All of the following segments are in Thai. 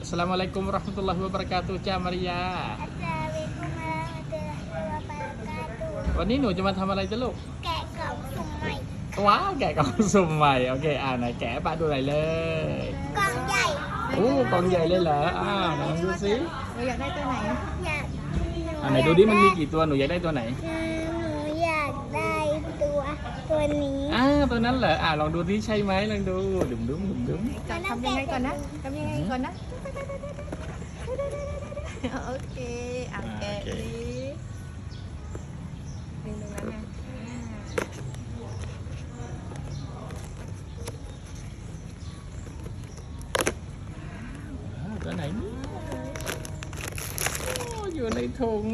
Assalamualaikum warahmatullahi wabarakatuh จ้ามาริยา อัสสลามุอะลัยกุมวะเราะห์มะตุลลอฮิวะบะเราะกาตุฮ์วันนี้หนูจะมาทำอะไรจ้ะลูก แกะกล่องสุ่มใหม่ว้าวแกะกล่องสุ่มใหม่โอเคอ่าไหนแกะปะดูหน่อยเลยกล่องใหญ่โอ้กล่องใหญ่เลยเหรออ้าวไหนลองดูสิเราอยากได้ตัวไหนอยากอ่าไหนดูดิมันมีกี่ตัวหนูอยากได้ตัวไหนหนูอยากได้ ตัวตัวนี้อ้าวตัวนั้นเหรออ่าลองดูดิใช่ไหมลองดูดุมดุมดุมดุมจะทำยังไงก่อนนะทำยังไงก่อนนะโอเคอะแกะดิดึงตรงนั้นนะอ่าอ้าวตัวไหนนี่โอ้อยู่ในถุง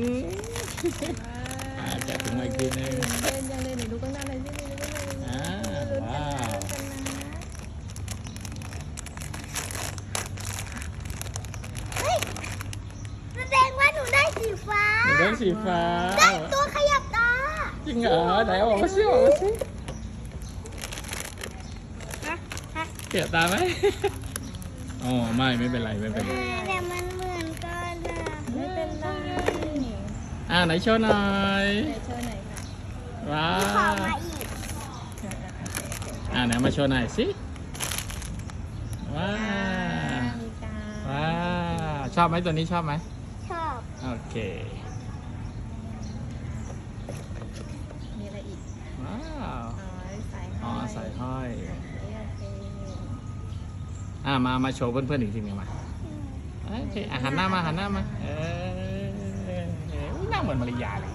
อ่าแกะถุงมาอีกทีนึง เดินยังเลยหนูดูข้างหน้าเลยสิหนูดูข้างหน้า อ่า เลยลุ้นกัน ว้า นะ ว ลุ้นกันนะ เฮ้ยแสดงว่าหนูได้สีฟ้า ห นูได้สีฟ้าได้ตัวขยับตาจริงเหรอไหนเอาออกมาสิเอาออกมาสิฮะฮะเกลียดตาไหมอ๋อไม่ไม่เป็นไรไม่เป็นไรแต่มันเหมือนกันนะไม่เป็นไรอ่าไหนโชว์หน่อยไหนโชว์หน่อยค่ะว้าขอวมาอีกอ่าไหนมาโชว์หน่อยสิว้าอ่าวมีตาว้าวชอบไหมตัวนี้ชอบไหมชอบ โอเค มีอะไรอีก ว้าว อ๋อสาย อ๋อ ใส่ห้อยโอเคโอเคอ่ามา มาโชว์เพื่อนๆอีกทีหนึงมาโอเคอะหันหน้ามาหันหน้ามา เออเอออุ๊ยหน้าเหมือนมาริยาเลย